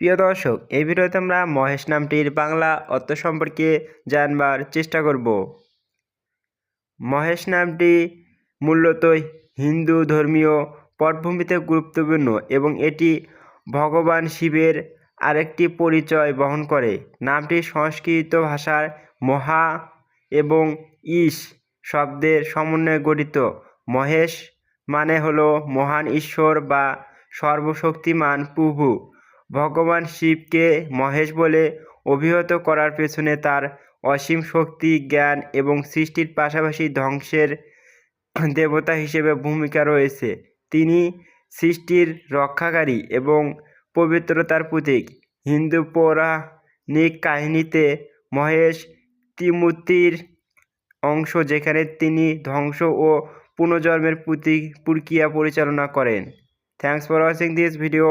প্রিয় দর্শক, এই ভিডিওতে আমরা মহেশ নামটির বাংলা অর্থ সম্পর্কে জানবার চেষ্টা করব। মহেশ নামটি মূলত হিন্দু ধর্মীয় পটভূমিতে গুরুত্বপূর্ণ এবং এটি ভগবান শিবের আরেকটি পরিচয় বহন করে। নামটি সংস্কৃত ভাষার মহা এবং ঈশ শব্দের সমন্বয়ে গঠিত। মহেশ মানে হলো মহান ঈশ্বর বা সর্বশক্তিমান প্রভু। ভগবান শিবকে মহেশ বলে অভিহত করার পেছনে তার অসীম শক্তি, জ্ঞান এবং সৃষ্টির পাশাপাশি ধ্বংসের দেবতা হিসেবে ভূমিকা রয়েছে। তিনি সৃষ্টির রক্ষাকারী এবং পবিত্রতার প্রতীক। হিন্দু পৌরাণিক কাহিনীতে মহেশ ত্রিমূর্তির অংশ যেখানে তিনি ধ্বংস ও পুনর্জন্মের প্রতি প্রক্রিয়া পরিচালনা করেন। Thanks for watching this video